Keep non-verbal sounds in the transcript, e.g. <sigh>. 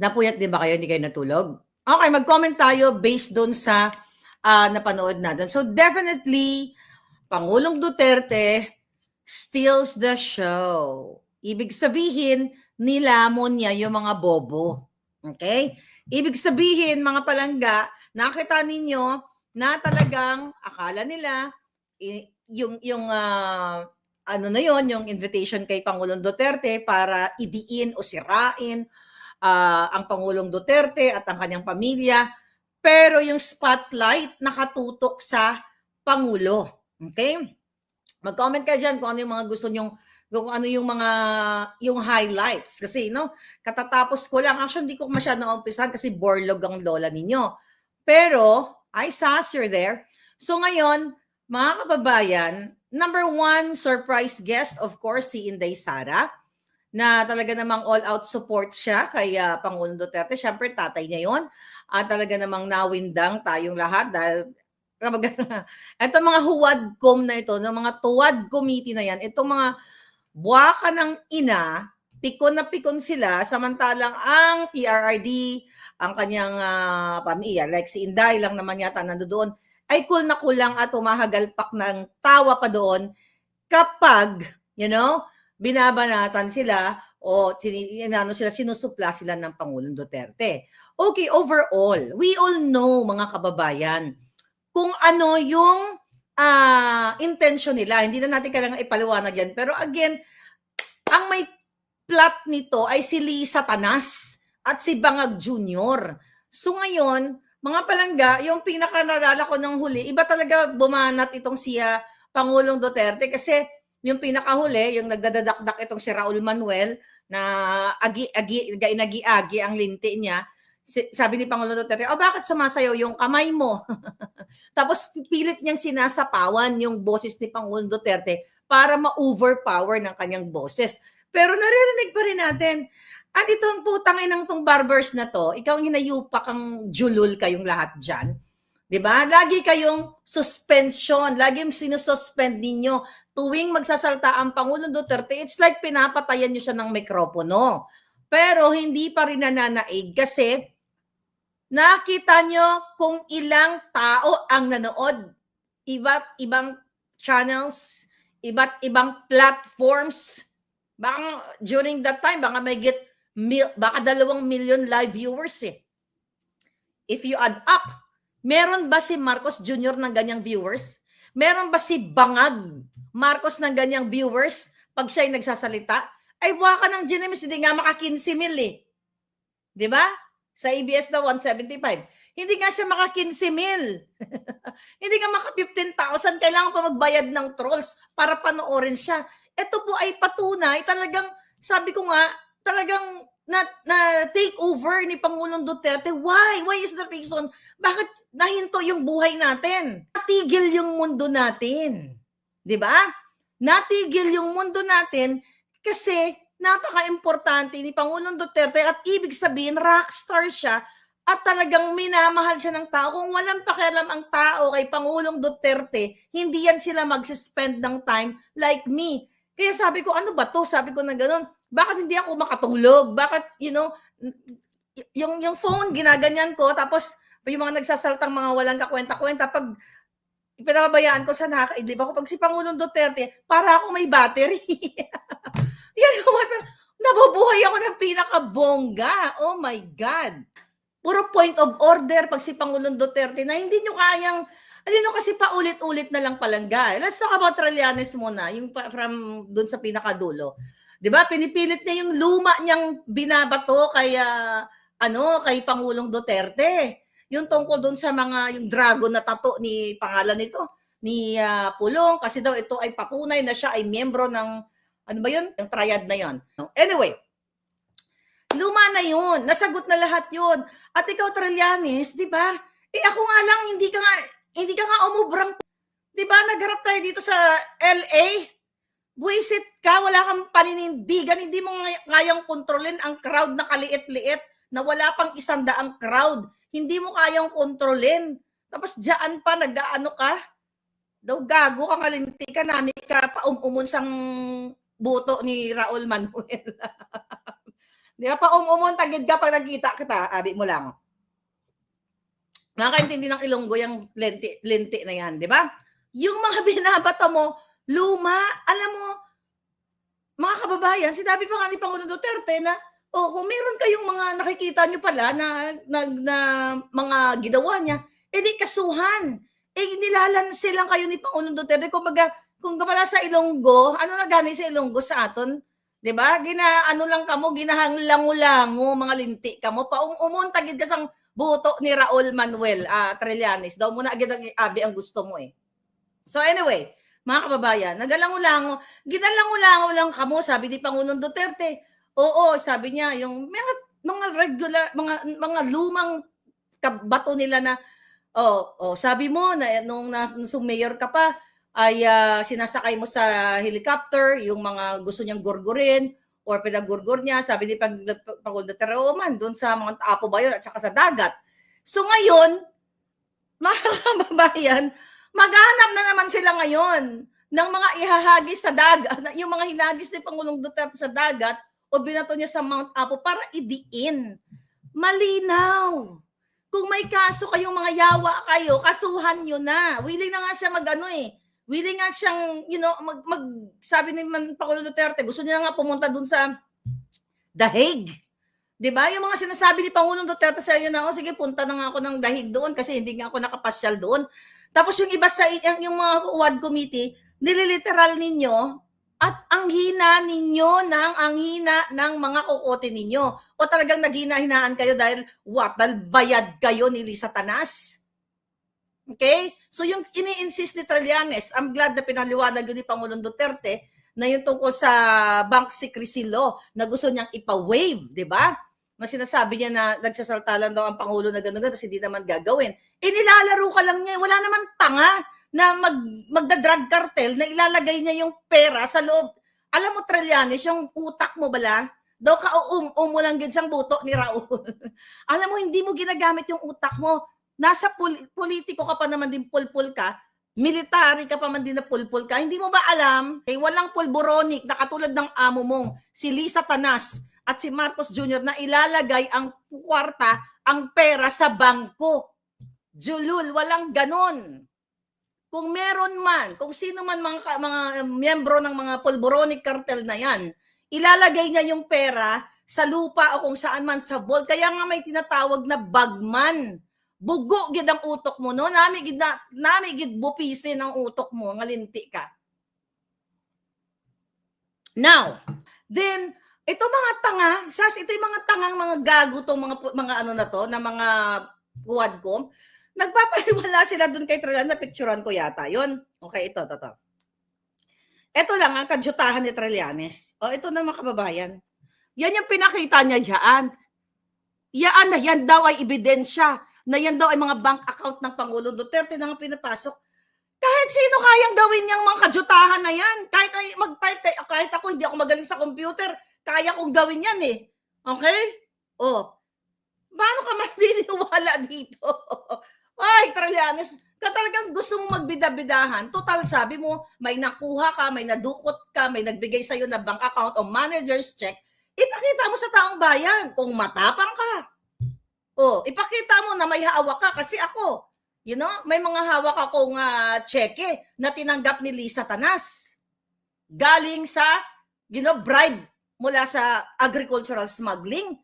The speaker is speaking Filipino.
Napuyat din ba kayo? Hindi kayo natulog? Okay, mag-comment tayo based doon sa ah, napanood natin. So definitely, Pangulong Duterte steals the show. Ibig sabihin, nilamon niya yung mga bobo. Okay? Ibig sabihin, mga palangga, nakita ninyo na talagang akala nila yung yung ah, ano na yon yung invitation kay Pangulong Duterte para idiin o sirain ah, ang Pangulong Duterte at ang kanyang pamilya. Pero yung spotlight nakatutok sa Pangulo. Okay? Mag-comment ka dyan kung ano yung mga gusto nyong kung ano yung mga yung highlights kasi no katatapos ko lang actually hindi ko masyado umpisan kasi borlog ang lola ninyo pero I saw you're there so ngayon mga kababayan number one surprise guest of course si Inday Sara na talaga namang all out support siya kay ah, Pangulong Duterte. Syempre tatay niya yon at talaga namang nawindang tayong lahat dahil kapag Ito <laughs> mga huwadcom na ito, ng mga tuwad committee na yan, itong mga buwaka ng ina, pikon na pikon sila, samantalang ang PRRD, ang kanyang ah, pamilya, like si Inday lang naman yata nandoon, ay cool na kulang at humahagalpak ng tawa pa doon kapag, you know, binabanatan sila o inano sila, sinusupla sila ng Pangulong Duterte. Okay, overall, we all know mga kababayan, kung ano yung ah, intention nila. Hindi na natin kailangan ipaliwanag yan. Pero again, ang may plot nito ay si Lisa Tanas at si Bangag Jr. So ngayon, mga palangga, yung pinaka nalala ko ng huli, iba talaga bumanat itong siya Pangulong Duterte kasi yung pinakahuli, yung nagdadadakdak itong si Raul Manuel na agi-agi, inagi-agi ang linti niya. Sabi ni Pangulong Duterte, oh bakit sumasayaw yung kamay mo? <laughs> Tapos pilit niyang sinasapawan yung boses ni Pangulong Duterte para ma-overpower ng kanyang boses. Pero naririnig pa rin natin, at itong putang inang tong barbers na to, ikaw ang hinayupak ang julul kayong lahat dyan. 'Di ba? Lagi kayong suspension, lagi yung sinususpend ninyo tuwing magsasalta ang Pangulong Duterte. It's like pinapatayan niyo siya ng mikropono. Pero hindi pa rin nananaig kasi nakita nyo kung ilang tao ang nanood. Iba't ibang channels, iba't ibang platforms. Baka during that time, baka may get mil, baka dalawang million live viewers eh. If you add up, meron ba si Marcos Jr. ng ganyang viewers? Meron ba si Bangag Marcos ng ganyang viewers pag siya'y nagsasalita? Ay, buha ka ng Ginemis, hindi nga maka 15 mil eh. Di ba? Sa ABS na 175. Hindi nga siya maka 15 mil. <laughs> hindi nga maka 15,000. Kailangan pa magbayad ng trolls para panoorin siya. Ito po ay patunay. Talagang, sabi ko nga, talagang na, na take over ni Pangulong Duterte. Why? Why is the reason? Bakit nahinto yung buhay natin? Natigil yung mundo natin. 'Di ba? Natigil yung mundo natin kasi napaka-importante ni Pangulong Duterte at ibig sabihin rockstar siya at talagang minamahal siya ng tao. Kung walang pakialam ang tao kay Pangulong Duterte, hindi yan sila mag-spend ng time like me. Kaya sabi ko, ano ba to? Sabi ko na gano'n, bakit hindi ako makatulog? Bakit, you know, yung, yung phone, ginaganyan ko, tapos yung mga nagsasaltang mga walang kakwenta-kwenta, pag pinababayaan ko sa nakakaidlip ako, pag si Pangulong Duterte, para ako may battery. <laughs> Yan yung what- nabubuhay ako ng pinakabongga. Oh my God. Puro point of order pag si Pangulong Duterte na hindi nyo kayang, ano nyo kasi paulit-ulit na lang palangga. Let's talk about Trillanes muna, yung pa- from dun sa pinakadulo. 'Di ba? Pinipilit niya yung luma niyang binabato kay ah, ano, kay Pangulong Duterte. Yung tungkol dun sa mga yung dragon na tato ni pangalan nito ni ah, Pulong kasi daw ito ay patunay na siya ay miyembro ng ano ba 'yun? Yung triad na 'yon. Anyway, luma na 'yun. Nasagot na lahat 'yun. At ikaw Trillanes, 'di ba? Eh ako nga lang hindi ka nga hindi ka nga umubrang 'di ba? Nagharap tayo dito sa LA. Buisit ka, wala kang paninindigan, hindi mo kayang kontrolin ang crowd na kaliit-liit na wala pang isandaang crowd. Hindi mo kayang kontrolin. Tapos diyan pa, nag-ano ka? Daw gago ka, ngalinti ka, nami ka pa umumun sang buto ni Raul Manuel. <laughs> Di ba? Pa umumon tagid ka pag nagkita kita, abi mo lang. Nakakaintindi ng Ilonggo yung lenti, lenti na yan, di ba? Yung mga <laughs> binabata mo, luma, alam mo, mga kababayan, sinabi pa nga ni Pangulong Duterte na, oh, kung meron kayong mga nakikita nyo pala na, na, na mga ginawa niya, edi kasuhan. Eh, nilalansi lang kayo ni Pangulong Duterte. Kung baga, kung wala sa Ilonggo, ano na gani sa Ilonggo sa aton? 'Di ba? Gina ano lang kamo, ginahanglango-lango mga linti kamo pa um, umuntagid ka sang buto ni Raul Manuel ah Trillanes. Daw mo na agad ang abi ang gusto mo eh. So anyway, mga kababayan, nagalango-lango, ginalango-lango lang kamo, sabi ni Pangulong Duterte. Oo, sabi niya, yung mga mga regular, mga mga lumang bato nila na oh, oh, sabi mo na nung, na, nung mayor ka pa, ay uh, sinasakay mo sa helicopter, yung mga gusto niyang gurgurin, or pinagurgur niya, sabi ni Pang, Pangulo Duterte, oh man, doon sa mga apo ba yun, at saka sa dagat. So ngayon, <laughs> mga kababayan, maghanap na naman sila ngayon ng mga ihahagis sa dagat, <laughs> yung mga hinagis ni Pangulong Duterte sa dagat, o binato niya sa Mount Apo para idiin. Malinaw. Kung may kaso kayong mga yawa kayo, kasuhan nyo na. Willing na nga siya mag-ano eh, willing nga siyang, you know, mag, mag sabi ni Man Pakulo Duterte, gusto niya nga pumunta dun sa The Hague. 'Di ba? Yung mga sinasabi ni Pangulong Duterte sa iyo na, oh, sige, punta na nga ako ng Hague doon kasi hindi nga ako nakapasyal doon. Tapos yung iba sa yung, mga WAD committee, nililiteral ninyo at ang hina ninyo ng ang hina ng mga kukote ninyo. O talagang naghina-hinaan kayo dahil what? Dahil bayad kayo ni Lisa Tanas? Okay? So yung ini-insist ni Trillanes, I'm glad na pinaliwanag yun ni Pangulong Duterte na yung tungkol sa bank secrecy law na gusto niyang ipa-waive, di ba? Na sinasabi niya na nagsasalta lang daw ang Pangulo na gano'n tapos hindi naman gagawin. Eh nilalaro ka lang niya. Wala naman tanga na mag, magda-drug cartel na ilalagay niya yung pera sa loob. Alam mo, Trillanes, yung utak mo bala, daw ka um, um mo lang gid sang buto ni Raul. <laughs> Alam mo, hindi mo ginagamit yung utak mo nasa pol- politiko ka pa naman din pulpul ka, military ka pa man din na pulpul ka, hindi mo ba alam, eh walang pulboronic na katulad ng amo mong si Lisa Tanas at si Marcos Jr. na ilalagay ang kwarta, ang pera sa bangko. Julul, walang ganon. Kung meron man, kung sino man mga, mga miyembro ng mga pulboronic cartel na yan, ilalagay niya yung pera sa lupa o kung saan man sa vault. Kaya nga may tinatawag na bagman bugo gid ang utok mo no nami gid na nami gid bupisin ang utok mo ngalinti ka now then ito mga tanga sas ito yung mga tangang mga gago to mga mga ano na to na mga ko. Nagpapaliwala <laughs> sila dun kay Trillanes na picturean ko yata. Yon okay ito to to ito lang ang kadyutahan ni Trillanes o ito na mga kababayan. Yan yung pinakita niya diyan yan na yan daw ay ebidensya na yan daw ay mga bank account ng Pangulong Duterte na nga pinapasok. Kahit sino kayang gawin niyang mga kadyutahan na yan. Kahit ay mag-type, kahit ako hindi ako magaling sa computer, kaya kong gawin yan eh. Okay? Oh. Paano ka <laughs> maniniwala dito? <laughs> ay, Trillanes, ka talagang gusto mong magbida-bidahan. Total, sabi mo, may nakuha ka, may nadukot ka, may nagbigay sa'yo na bank account o manager's check, ipakita mo sa taong bayan kung matapang ka. Oh, ipakita mo na may hawak ka kasi ako, you know, may mga hawak akong uh, cheque na tinanggap ni Lisa Tanas. Galing sa, you know, bribe mula sa agricultural smuggling.